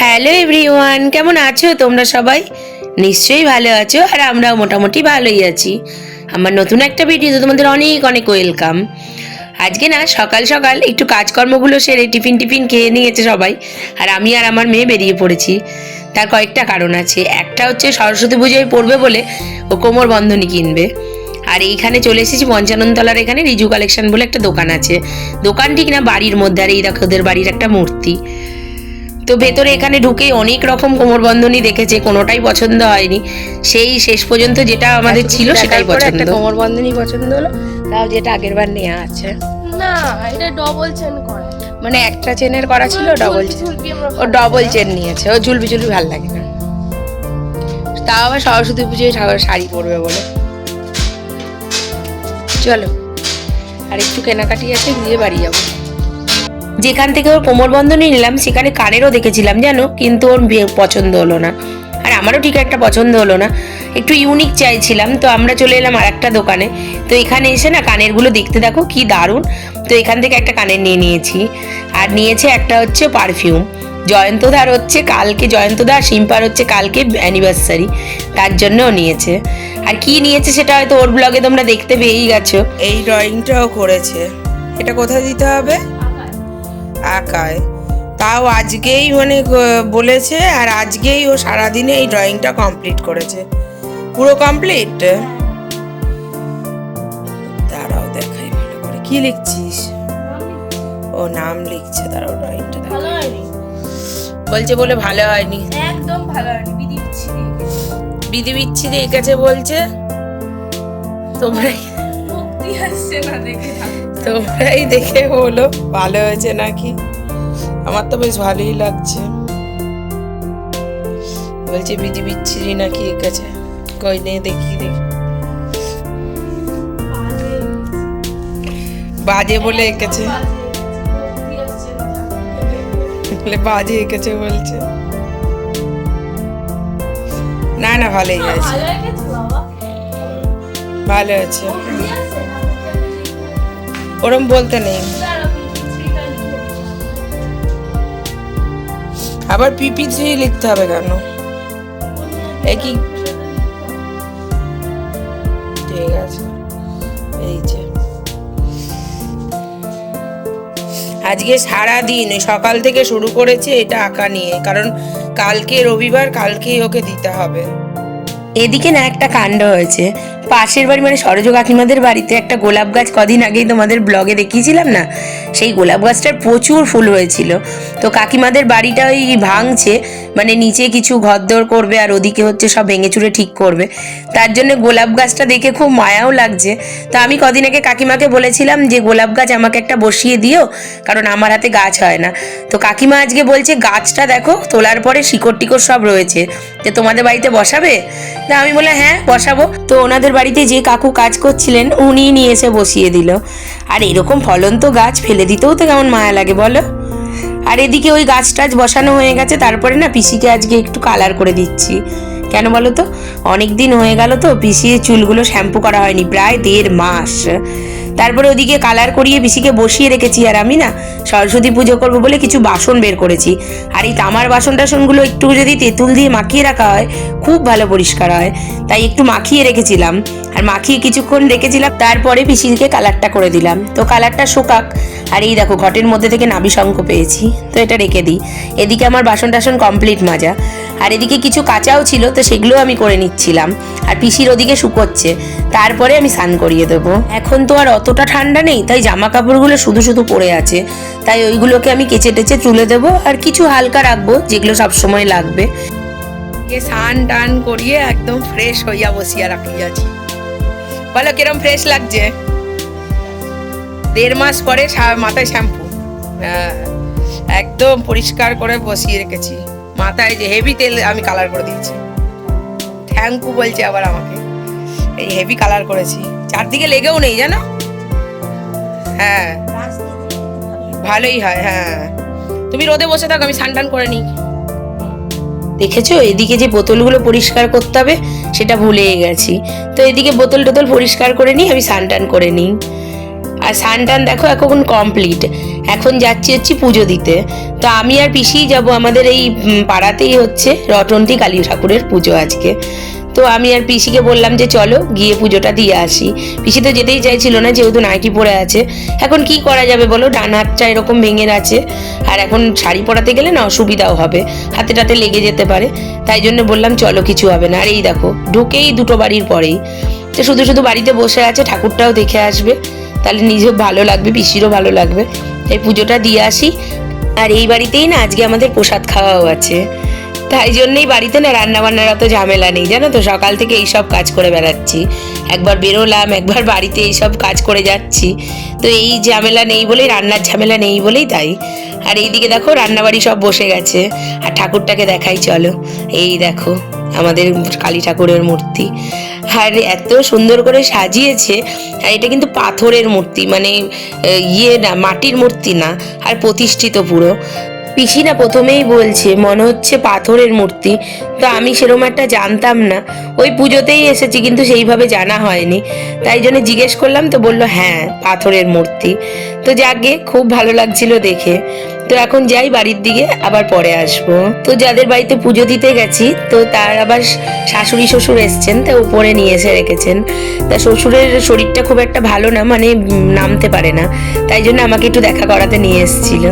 Hello everyone, কেমন আছো তোমরা সবাই? নিশ্চয়ই ভালো আছো আর আমরাও মোটামুটি ভালোই আছি। আমার নতুন একটা ভিডিওতে তোমাদের অনেক অনেক ওয়েলকাম। আজকে না, সকাল সকাল একটু কাজকর্মগুলো সেরে টিফিন টিফিন খেয়ে নিয়েছে সবাই, আর আমি আর আমার মেয়ে বেরিয়ে পড়েছি। তার কয়েকটা কারণ আছে। একটা হচ্ছে সরস্বতী পুজোয় পড়বে বলে ও কোমর বন্ধনী কিনবে। আর এইখানে চলে এসেছি পঞ্চাননতলার এখানে রিজু কালেকশন বলে একটা দোকান আছে। দোকান ঠিক না বাড়ির মধ্যে, আর এই দেখো ওদের বাড়ির একটা মূর্তি। তো ভেতরে এখানে ঢুকে অনেক রকম কোমরবন্ধনী দেখেছে কোনোটাই পছন্দ হয়নি। সেই শেষ পর্যন্ত যেটা আমাদের ছিল সেটাই পছন্দ। কোমরবন্ধনী পছন্দ হলো তাও যেটা আগের বার নেওয়া আছে। না এটা ডবল চেন করে। মানে একটা চেনের করা ছিল ডবল চেন ও ডবল চেন নিয়েছে ও ঝুলবি ঝুলবি ভালো লাগে না। তাও আবার সরস্বতী পুজোয় শাড়ি পরবে বলে। চলো আর একটু কেনাকাটি আছে দিয়ে বাড়ি যাব। যেখান থেকে ওর কোমরবন্ধনী নিলাম, সেখানে কানেরও দেখেছিলাম, জানো? কিন্তু ওর পছন্দ হলো না। আর আমারও ঠিক একটা পছন্দ হলো না। একটু ইউনিক চাইছিলাম, তো আমরা চলে এলাম আর একটা দোকানে। তো এখানে এসে না কানেরগুলো দেখতে দেখো, কি দারুণ। তো এখান থেকে একটা কানের নিয়ে নিয়েছি। আর নিয়েছে একটা হচ্ছে পারফিউম জয়ন্তদার হচ্ছে কালকে, জয়ন্তদা আর সিম্পার হচ্ছে কালকে অ্যানিভার্সারি তার জন্যও নিয়েছে। আর কি নিয়েছে সেটা হয়তো ওর ব্লগে তোমরা দেখতে পেয়েই গেছো। এই ড্রয়িংটাও করেছে। এটা কোথায় দিতে হবে? আঁকায়। তাও আজকেই মানে বলেছে আর আজকেই ও সারাদিনে এই ড্রয়িংটা কমপ্লিট করেছে। পুরো কমপ্লিট? দাঁড়াও দেখাই ভালো করে। কি লিখছিস? ও নাম লিখছে দাঁড়াও ড্রয়িংটা বলছে বলে ভালো হয়নি। একদম ভালো হয়নি। বিধি বিচ্ছিরি বিধি বিচ্ছিরি এঁকেছে বলছে। তোমরাই মুক্তি আসছে না দেখে তোমরাই দেখে বলো ভালো হয়েছে নাকি? আমার তো বেশ ভালোই লাগছে। বলছে বিধি বিচ্ছিরি নাকি এঁকেছে কই নে দেখি দেখি। বাজে বলে এঁকেছে বাজে এঁকেছে বলছে। না না ভালোই হয়েছে। ভালো লেগেছে ওরম বলতে নেই। আবার পিপি থ্রি লিখতে হবে কেন? একই ঠিক আছে। এই যে। আজকে সারা দিন সকাল থেকে শুরু করেছে এটা আঁকা নিয়ে, কারণ কালকে রবিবার, কালকেই ওকে দিতে হবে। এদিকে না একটা কাণ্ড হয়েছে। পাশের বাড়ি মানে সরজ কাকিমাদের বাড়িতে একটা গোলাপ গাছ কদিন আগেই তোমাদের ব্লগে দেখিয়েছিলাম না? সেই গোলাপ গাছটার প্রচুর ফুল হয়েছিল। তো কাকিমাদের বাড়িটা ওই ভাঙছে মানে নিচে কিছু ঘরদোর করবে আর ওদিকে হচ্ছে সব ভেঙে চুরে ঠিক করবে। তার জন্য গোলাপ গাছটা দেখে খুব মায়াও লাগছে। তো আমি কদিন আগে কাকিমাকে বলেছিলাম যে, গোলাপ গাছ আমাকে একটা বসিয়ে দিও, কারণ আমার হাতে গাছ হয় না। তো কাকিমা আজকে বলছে, গাছটা দেখো, তোলার পরে শিকড় টিকড় সব রয়েছে। যে তোমাদের বাড়িতে বসাবে? তা আমি বলে হ্যাঁ বসাবো। তো ওনাদের বাড়িতে যে কাকু কাজ করছিলেন, উনি নিয়ে এসে বসিয়ে দিল। আর এরকম ফলন তো গাছ, ফেলে দিতেও তো কেমন মায়া লাগে, বলো? আর এদিকে ওই গাছ টাছ বসানো হয়ে গেছে, তারপরে না পিসিকে আজকে একটু কালার করে দিচ্ছি। কেন বলো তো? অনেক দিন হয়ে গেল তো, পিসির চুলগুলো শ্যাম্পু করা হয়নি, প্রায় দেড় মাস। তারপরে ওদিকে কালার করিয়ে পিসিকে বসিয়ে রেখেছি আর আমি না, সরস্বতী পুজো করব বলে কিছু বাসন বের করেছি। আর এই তামার বাসন টাসনগুলো একটু যদি তেঁতুল দিয়ে মাখিয়ে রাখা হয়, খুব ভালো পরিষ্কার হয়। তাই একটু মাখিয়ে রেখেছিলাম। আর মাখিয়ে কিছুক্ষণ রেখেছিলাম, তারপরে পিসিকে কালারটা করে দিলাম। তো কালারটা শুকাক, আর এই দেখো, ঘটের মধ্যে থেকে নাভি শঙ্খ পেয়েছি। তো এটা রেখে দিই। এদিকে আমার বাসন টাসন কমপ্লিট মাজা। আর এদিকে কিছু কাঁচাও ছিল, তো সেগুলো আমি করে নিচ্ছিলাম। আর পিসির ওদিকে শুকোচ্ছে। তারপরে আমি স্নান করিয়ে দেবো। এখন তো আর অতটা ঠান্ডা নেই, তাই জামা কাপড়গুলো শুধু শুধু পড়ে আছে। তাই ওইগুলোকে আমি কেচে টেচে তুলে দেবো, আর কিছু হালকা রাখব, যেগুলো সবসময় লাগবে। স্নান টান করিয়ে একদম ফ্রেশ হইয়া বসিয়া রাখিয়াছি বলো, কিরম ফ্রেশ লাগছে? দেড় মাস পরে মাথায় শ্যাম্পু একদম পরিষ্কার করে বসিয়ে রেখেছি। মাথায় যে হেভি তেল আমি কালার করে দিয়েছি। থ্যাংক বলছে আবার আমাকে। এই হেভি কালার করেছি। চারদিকে লেগেও নেই, জানো? হ্যাঁ। ভালোই হয় হ্যাঁ। তুমি রোদে বসে থাকো, আমি স্নান টান করে নিই। দেখেছ? এদিকে যে বোতলগুলো পরিষ্কার করতে হবে, সেটা ভুলে গেছি। তো এদিকে বোতল টোতল পরিষ্কার করে নিই, আমি স্নান টান করে নিই। আর স্নান টান দেখো, এখন কমপ্লিট এখন যাচ্ছি হচ্ছে পুজো দিতে। তো আমি আর পিসি যাব, আমাদের এই পাড়াতেই হচ্ছে রটন্টি কালী ঠাকুরের পুজো আজকে। তো আমি আর পিসিকে বললাম যে চলো গিয়ে পুজোটা দিয়ে আসি। পিসি তো যেতেই চাইছিল না, যেহেতু নাইটি পরে আছে। এখন কি করা যাবে বলো? ডান হাতটা এরকম ভেঙে আছে। আর এখন শাড়ি পরাতে গেলে না অসুবিধাও হবে। হাতে টাতে লেগে যেতে পারে। তাই জন্য বললাম চলো কিছু হবে না। আর এই দেখো, ঢুকেই দুটো বাড়ির পরেই। তো শুধু শুধু বাড়িতে বসে আছে, ঠাকুরটাও দেখে আসবে। তাহলে নিজেও ভালো লাগবে, পিসিরও ভালো লাগবে। তাই পুজোটা দিয়ে আসি। আর এই বাড়িতেই না আজকে আমাদের প্রসাদ খাওয়াও আছে। তাই জন্যই বাড়িতে না রান্না বান্নার অত ঝামেলা নেই। জানো তো, সকাল থেকে এইসব কাজ করে বেড়াচ্ছি। একবার বেরোলাম, একবার বাড়িতে এইসব কাজ করে যাচ্ছি। তো এই ঝামেলা নেই বলেই, রান্নার ঝামেলা নেই বলেই তাই। আর এইদিকে দেখো, রান্নাবাড়ি সব বসে গেছে। আর ঠাকুরটাকে দেখাই, চলো। এই দেখো, আমাদের কালী ঠাকুরের মূর্তি। আর এত সুন্দর করে সাজিয়েছে। আর এটা কিন্তু পাথরের মূর্তি মানে ইয়ে না, মাটির মূর্তি না। আর প্রতিষ্ঠিত পুরো। পিসি না প্রথমেই বলছে, মনে হচ্ছে পাথরের মূর্তি। তো আমি সেরকম একটা জানতাম না। ওই পুজোতেই এসেছি, কিন্তু সেইভাবে জানা হয়নি। তাই জন্য জিজ্ঞেস করলাম, তো বলল হ্যাঁ পাথরের মূর্তি। তো যাকে খুব ভালো লাগছিল দেখে। তো এখন যাই বাড়ির দিকে, আবার পরে আসব। তো যাদের বাড়িতে পুজো দিতে গেছি, তো তার আবার শাশুড়ি শ্বশুর এসছেন, তা উপরে নিয়ে এসে রেখেছেন। তা শ্বশুরের শরীরটা খুব একটা ভালো না মানে নামতে পারে না। তাই জন্য আমাকে একটু দেখা করাতে নিয়ে এসেছিল।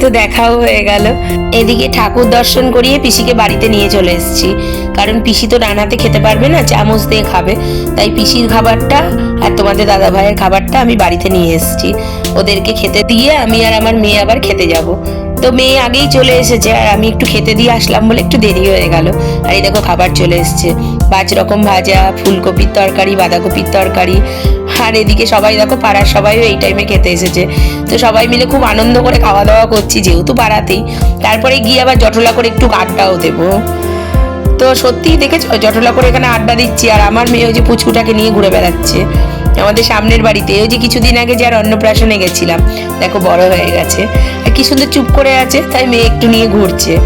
তো দেখাও হয়ে গেল। এদিকে ঠাকুর দর্শন করিয়ে পিসিকে বাড়িতে নিয়ে চলে এসেছি। কারণ পিসি তো ডান হাতে খেতে পারবে না, চামচ দিয়ে খাবে। তাই পিসির খাবারটা আর তোমাদের দাদা ভাইয়ের খাবারটা আমি বাড়িতে নিয়ে এসেছি। ওদেরকে খেতে দিয়ে আমি আর আমার মেয়ে আবার খেতে যাব। তো মেয়ে আগেই চলে এসেছে আর আমি একটু খেতে দিয়ে আসলাম বলে একটু দেরি হয়ে গেল। আর এই দেখো খাবার চলে এসেছে। পাঁচ রকম ভাজা, ফুলকপির তরকারি, বাঁধাকপির তরকারি। আর এদিকে সবাই দেখো পাড়ার সবাইও এই টাইমে খেতে এসেছে। তো সবাই মিলে খুব আনন্দ করে খাওয়া দাওয়া করছি যেহেতু পাড়াতেই। তারপরে গিয়ে আবার জটলা করে একটু আড্ডাও দেবো। তো সত্যিই দেখেছ, জটলা করে এখানে আড্ডা দিচ্ছি আর আমার মেয়ে ওই যে পুচকুটাকে নিয়ে ঘুরে বেড়াচ্ছে। আমাদের সামনের বাড়িতে। ওই যে কিছুদিন আগে যে আর অন্নপ্রাশনে গেছিলাম, দেখো বড় হয়ে গেছে। আর কি সুন্দর চুপ করে আছে, তাই মেয়ে একটু নিয়ে ঘুরছে।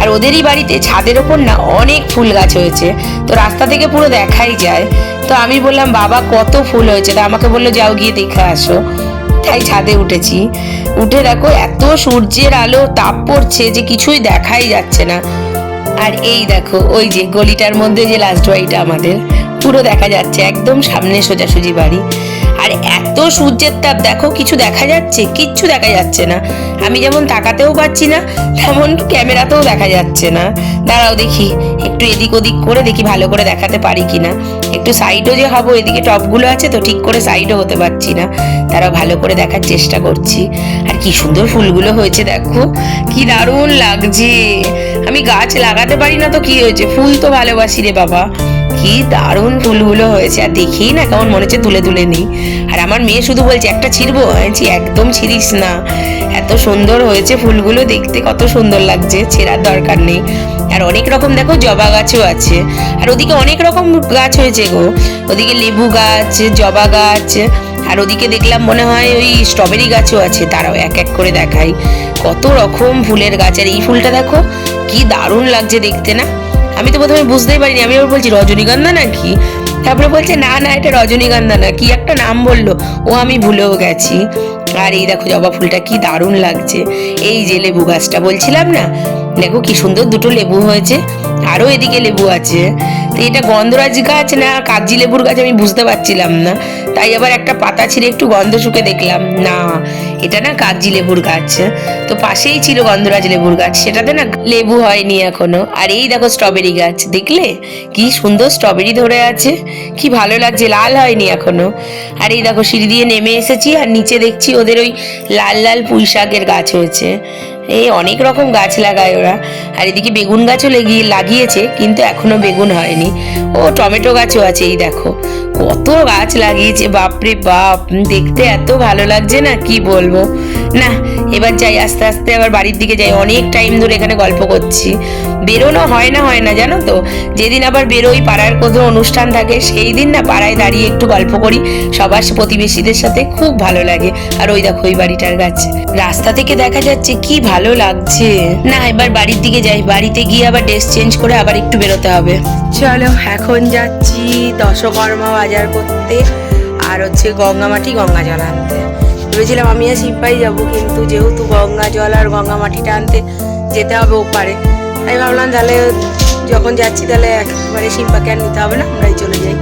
আর ওদেরই বাড়িতে ছাদের ওপর না অনেক ফুল গাছ হয়েছে। তো রাস্তা থেকে পুরো দেখাই যায়। তো আমি বললাম, বাবা, কত ফুল হয়েছে? তা আমাকে বলল, যাও গিয়ে দেখে আসো। তাই ছাদে উঠেছি। উঠে দেখো, এত সূর্যের আলো, তাপ পড়ছে যে কিছুই দেখাই যাচ্ছে না। আর এই দেখো, ওই যে গলিটার মধ্যে যে লাস্ট বাড়িটা আমাদের পুরো দেখা যাচ্ছে, একদম সামনে সোজাসুজি বাড়ি। আর এত সূর্যের তাপ, দেখো কিছু দেখা যাচ্ছে? কিচ্ছু দেখা যাচ্ছে না। আমি যেমন তাকাতেও পাচ্ছি না, তেমন ক্যামেরাতেও দেখা যাচ্ছে না। দাঁড়াও দেখি, একটু এদিক ওদিক করে দেখি, ভালো করে দেখাতে পারি কিনা। একটু সাইডও যে হব, এদিকে টপগুলো আছে তো ঠিক করে সাইডও হতে পারছি না। তারা ভালো করে দেখার চেষ্টা করছি। আর কি সুন্দর ফুলগুলো হয়েছে, দেখো। কি দারুণ লাগছে। আমি গাছ লাগাতে পারি না তো কি হয়েছে? ফুল তো ভালোবাসি রে বাবা। কি দারুণ তুলগুলো হয়েছে। আর দেখি না কেমন মনে হচ্ছে তুলে তুলে নিই। আর আমার মেয়ে শুধু বলছে, একটা ছিঁড়বো? একদম ছিঁড়িস না। এত সুন্দর হয়েছে ফুলগুলো, দেখতে কত সুন্দর লাগছে, ছেঁড়ার দরকার নেই। আর অনেক রকম দেখো জবা গাছও আছে। আর ওদিকে অনেক রকম গাছ হয়েছে গো। ওদিকে লেবু গাছ, জবা গাছ, আর ওদিকে দেখলাম মনে হয় ওই স্ট্রবেরি গাছও আছে। তারাও এক এক করে দেখাই। কত রকম ফুলের গাছ। আর এই ফুলটা দেখো, কি দারুণ লাগছে দেখতে না? আমি তো প্রথমে বুঝতেই পারিনি, আমি আবার বলছি রজনীগন্ধা নাকি? তারপরে বলছে, না না, এটা রজনীগন্ধা না। কি একটা নাম বলল, ও, আমি ভুলেও গেছি। আর এই দেখো জবা ফুলটা কি দারুণ লাগছে। এই যে লেবু গাছটা বলছিলাম না? দেখো কি সুন্দর দুটো লেবু হয়েছে আরও এদিকে লেবু আছে। তো এটা গন্ধরাজ গাছ না, কাগজি লেবুর গাছ আমি বুঝতে পারছিলাম না। তাই আবার একটা পাতা ছিঁড়ে একটু গন্ধ শুকে দেখলাম। না, এটা না কাগজি লেবুর গাছ। তো পাশেই ছিল গন্ধরাজ লেবুর গাছ, সেটাতে না লেবু হয়নি এখনও। আর এই দেখো স্ট্রবেরি গাছ, দেখলে? কি সুন্দর স্ট্রবেরি ধরে আছে। কি ভালো লাগছে, লাল হয়নি এখনও। আর এই দেখো সিঁড়ি দিয়ে নেমে এসেছি, আর নিচে দেখছি ওদের ওই লাল লাল পুঁই শাকের গাছ হয়েছে। এই অনেক রকম গাছ লাগায় ওরা। আর এদিকে বেগুন গাছও লেগিয়ে, লাগিয়েছে, কিন্তু এখনও বেগুন হয়নি। ও, টমেটো গাছও আছে, এই দেখো। কত গাছ লাগিয়েছে, বাপরে বাপ দেখতে এত ভালো লাগছে না, কি বলব? না, এবার যাই, আস্তে আস্তে আবার বাড়ির দিকে যাই। অনেক টাইম ধরে এখানে গল্প করছি। বেরোনো হয় না হয় না, জানো তো? যেদিন আবার বেরোই, পাড়ার কোথাও অনুষ্ঠান থাকে, সেই দিন না পাড়ায় দাঁড়িয়ে একটু গল্প করি। সবার প্রতিবেশীদের সাথে খুব ভালো লাগে। আর ওই দেখো, ওই বাড়িটার গাছ। রাস্তা থেকে দেখা যাচ্ছে, কি ভালো লাগছে। না, এবার বাড়ির দিকে যাই। বাড়িতে গিয়ে আবার ড্রেস চেঞ্জ করে আবার একটু বেরোতে হবে। চলো, এখন যাচ্ছি দশকর্মা বাজার করতে। আর হচ্ছে গঙ্গা মাটি গঙ্গা জল আনতে। ভেবেছিলাম আমি আর সিম্পাই যাব, কিন্তু যেহেতু গঙ্গা জল আর গঙ্গা মাটিটা আনতে যেতে হবে ওপারে আমি ভাবলাম তাহলে যখন যাচ্ছি তাহলে একবারে সিম্পাকে আর নিতে হবে না, আমরাই চলে যাই।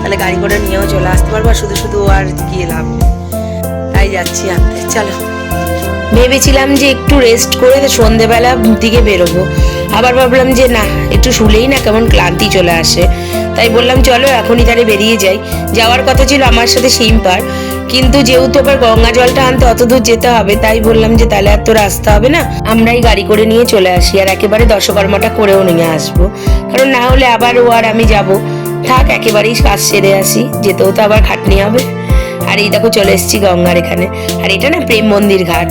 তাহলে গাড়ি করে নিয়েও চলে আসতে পারব, আর শুধু শুধু আর গিয়ে লাভ নেই। তাই যাচ্ছি আনতে, চলো। ভেবেছিলাম যে একটু রেস্ট করে সন্ধেবেলা দিকে বেরোবো, আবার ভাবলাম যে না, একটু শুলেই না কেমন ক্লান্তি চলে আসে। তাই বললাম, চলো এখনই তাহলে বেরিয়ে যাই। যাওয়ার কথা ছিল আমার সাথে সিম্পার কিন্তু যেহেতু আবার গঙ্গা জলটা আনতে অত দূর যেতে হবে, তাই বললাম যে তাহলে আর তো রাস্তা হবে না। আমরাই গাড়ি করে নিয়ে চলে আসি, আর একেবারে দশকর্মাটা করেও নিয়ে আসব। কারণ না হলে আবার ও আর আমি যাব। থাক, একেবারেই কাজ সেরে আসি, যেতেও তো আবার খাটনি হবে। আর এই দেখো চলে এসেছি গঙ্গার এখানে। আর এটা না প্রেম মন্দির ঘাট।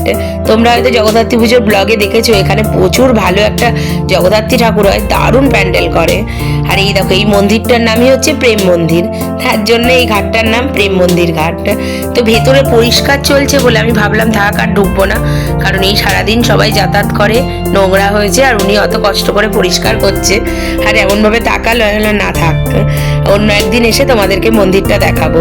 তোমরা হয়তো জগদ্ধাত্রী পুজোর ব্লগে দেখেছ, এখানে প্রচুর ভালো একটা জগদ্ধাত্রী ঠাকুর হয়, দারুণ প্যান্ডেল করে। আর এই দেখো, এই মন্দিরটার নামই হচ্ছে প্রেম মন্দির। তার জন্য এই ঘাটটার নাম প্রেম মন্দির ঘাট। তো ভেতরে পরিষ্কার চলছে বলে আমি ভাবলাম, থাক আর ঢুকবো না। কারণ এই সারাদিন সবাই যাতায়াত করে, নোংরা হয়েছে আর উনি অত কষ্ট করে পরিষ্কার করছে। আর এমনভাবে তাকালো না থাক, অন্য একদিন এসে তোমাদেরকে মন্দিরটা দেখাবো।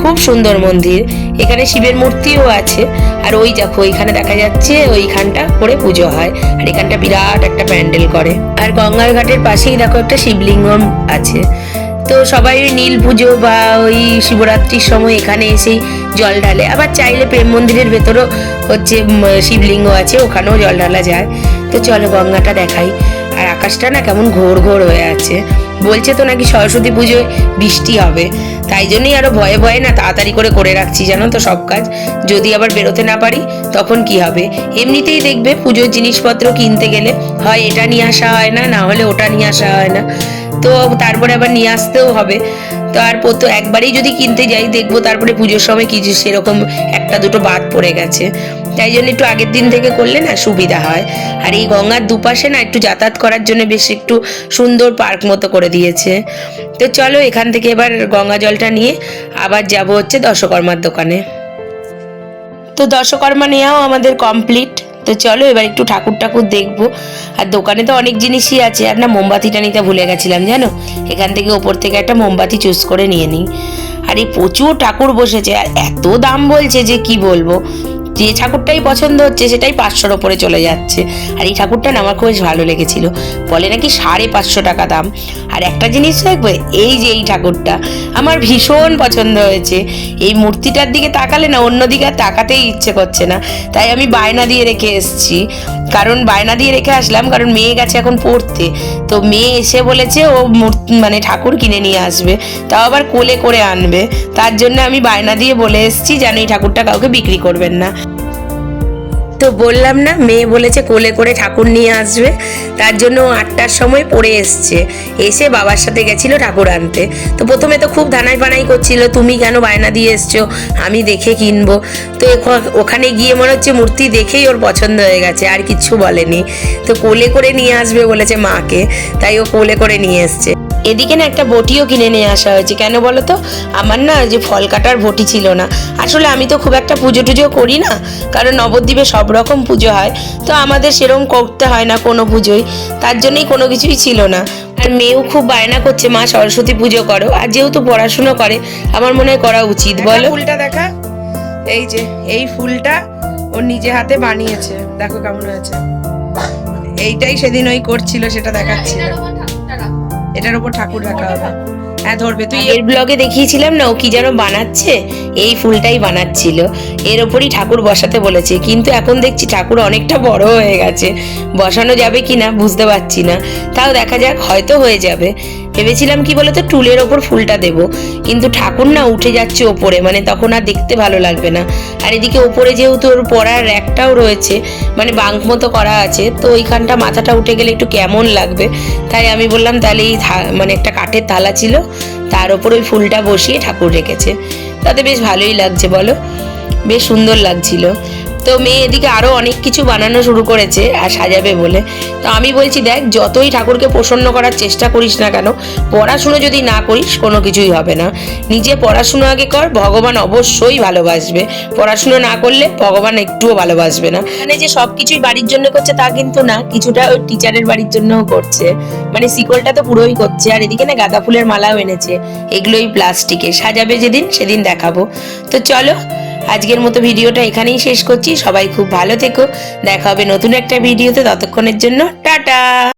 খুব সুন্দর মন্দির। এখানে শিবের মূর্তিও আছে। আর ওই দেখো ওইখানে দেখা যাচ্ছে ওইখানটা করে পুজো হয়। আর এখানটা বিরাট একটা প্যান্ডেল করে। আর গঙ্গার ঘাটের পাশেই দেখো একটা শিবলিঙ্গম আছে। তো সবাই নীল পুজো বা ওই শিবরাত্রির সময় এখানে এসেই জল ঢালে। আবার চাইলে প্রেম মন্দিরের ভেতরও হচ্ছে শিবলিঙ্গ আছে, ওখানেও জল ঢালা যায়। তো চলো গঙ্গাটা দেখাই। আর আকাশটা না কেমন ঘোর ঘোর হয়ে আছে। বলছে তো নাকি সরস্বতী পুজোয় বৃষ্টি হবে। তাই জন্যই আরও ভয়ে ভয়ে না তাড়াতাড়ি করে করে রাখছি, জানো তো সব কাজ। যদি আবার বেরোতে না পারি, তখন কি হবে? এমনিতেই দেখবে পুজোর জিনিসপত্র কিনতে গেলে হয় এটা নিয়ে আসা হয় না না হলে ওটা নিয়ে আসা হয় না। তো তারপরে আবার নিয়ে আসতেও হবে। তো আর প্রত একবারেই যদি কিনতে যাই, দেখব তারপরে পুজোর সময় কিছু সেরকম একটা দুটো বাদ পড়ে গেছে। তাই জন্য একটু আগের দিন থেকে করলে না সুবিধা হয়। আর এই গঙ্গার দুপাশে না একটু যাতায়াত করার জন্য বেশ একটু সুন্দর পার্ক মতো করে দিয়েছে। তো চলো এখান থেকে এবার গঙ্গা জলটা নিয়ে আবার যাব হচ্ছে দশকর্মার দোকানে। তো দশকর্মা নেওয়াও আমাদের কমপ্লিট তো চলো এবার একটু ঠাকুর ঠাকুর দেখব। আর দোকানে তো অনেক জিনিসই আছে। আর না মোমবাতিটা নিতে ভুলে গেছিলাম, জানো? এখান থেকে ওপর থেকে একটা মোমবাতি চুজ করে নিয়ে নিই। আর এই প্রচুর ঠাকুর বসেছে। আর এত দাম বলছে যে কি বলব? যে ঠাকুরটাই পছন্দ হচ্ছে সেটাই পাঁচশোর ওপরে চলে যাচ্ছে। আর এই ঠাকুরটা না আমার খুব ভালো লেগেছিল। বলে নাকি সাড়ে পাঁচশো টাকা দাম। আর একটা জিনিস দেখবে, এই যে এই ঠাকুরটা, আমার ভীষণ পছন্দ হয়েছে। এই মূর্তিটার দিকে তাকালে না অন্যদিকে আর তাকাতেই ইচ্ছে করছে না। তাই আমি বায়না দিয়ে রেখে এসেছি। কারণ বায়না দিয়ে রেখে আসলাম, কারণ মেয়ে গেছে এখন পড়তে। তো মেয়ে এসে বলেছে, ও মূর্তি মানে ঠাকুর কিনে নিয়ে আসবে। তাও আবার কোলে করে আনবে। তার জন্য আমি বায়না দিয়ে বলে এসেছি, যেন এই ঠাকুরটা কাউকে বিক্রি করবেন না। তো বললাম না, মেয়ে বলেছে কোলে করে ঠাকুর নিয়ে আসবে। তার জন্য আটটার সময় পড়ে এসছে। এসে বাবার সাথে গেছিল ঠাকুর আনতে। তো প্রথমে তো খুব ধানাই পানাই করছিল, তুমি কেন বায়না দিয়ে এসছো? আমি দেখে কিনবো। তো ওখানে গিয়ে মনে হচ্ছে মূর্তি দেখেই ওর পছন্দ হয়ে গেছে, আর কিচ্ছু বলেনি। তো কোলে করে নিয়ে আসবে বলেছে মাকে, তাই ও কোলে করে নিয়ে এসছে। এদিকে না একটা বটিও কিনে নিয়ে আসা হয়েছে। কেন বলো তো আমার না যে ফল কাটার বটি ছিল না। আসলে আমি তো খুব একটা পুজো টুজো করি না কারণ নবদ্বীপে সব রকম পুজো হয়। তো আমাদের সেরকম করতে হয় না কোনো পুজোই। তার জন্যই কোনো কিছুই ছিল না। আর মেয়েও খুব বায়না করছে মা সরস্বতী পুজো করো। আর যেহেতু পড়াশুনো করে আমার মনে হয় করা উচিত বলো? ফুলটা দেখা। এই যে এই ফুলটা ও নিজে হাতে বানিয়েছে। দেখো কেমন হয়েছে। এইটাই সেদিন ওই করছিল সেটা দেখাচ্ছিল। এটার উপর ঠাকুর রাখা হবে। হ্যাঁ ধরবে। তুই এর ব্লগে দেখিয়েছিলাম না, ও কি যেন বানাচ্ছে? এই ফুলটাই বানাচ্ছিল। এর ওপরই ঠাকুর বসাতে বলেছে। কিন্তু এখন দেখছি ঠাকুর অনেকটা বড় হয়ে গেছে। বসানো যাবে কি না বুঝতে পারছি না। তাও দেখা যাক, হয়তো হয়ে যাবে। ভেবেছিলাম কি বলতো, টুলের ওপর ফুলটা দেব। কিন্তু ঠাকুর না উঠে যাচ্ছে ওপরে মানে তখন আর দেখতে ভালো লাগবে না। আর এদিকে ওপরে যেহেতু ওর পড়ার র্যাকটাও রয়েছে মানে বাঙ্ক মতো করা আছে, তো ওইখানটা মাথাটা উঠে গেলে একটু কেমন লাগবে। তাই আমি বললাম, তাহলে এই মানে একটা কাঠের তালা ছিল, তার ওপর ওই ফুলটা বসিয়ে ঠাকুর রেখেছে। তাতে বেশ ভালোই লাগছে বলো, বেশ সুন্দর লাগছিল। তো মেয়ে এদিকে আরও অনেক কিছু বানানো শুরু করেছে আর সাজাবে বলে। তো আমি বলছি, দেখ, যতই ঠাকুরকে প্রসন্ন করার চেষ্টা করিস না কেন, পড়াশুনো যদি না করিস, কোনো কিছুই হবে না। নিজে পড়াশুনো আগে কর, ভগবান অবশ্যই ভালোবাসবে। পড়াশুনো না করলে ভগবান একটুও ভালোবাসবে না। মানে যে সব কিছুই বাড়ির জন্য করছে তা কিন্তু না, কিছুটা ওই টিচারের বাড়ির জন্যও করছে। মানে শিকলটা তো পুরোই করছে, আর এদিকে না গাঁদা ফুলের মালাও এনেছে, এগুলোই প্লাস্টিকে সাজাবে যেদিন, সেদিন দেখাবো। তো চলো আজকের মতো ভিডিওটা এখানেই শেষ করছি। সবাই খুব ভালো থেকো। দেখা হবে নতুন একটা ভিডিওতে। ততক্ষণের জন্য টাটা।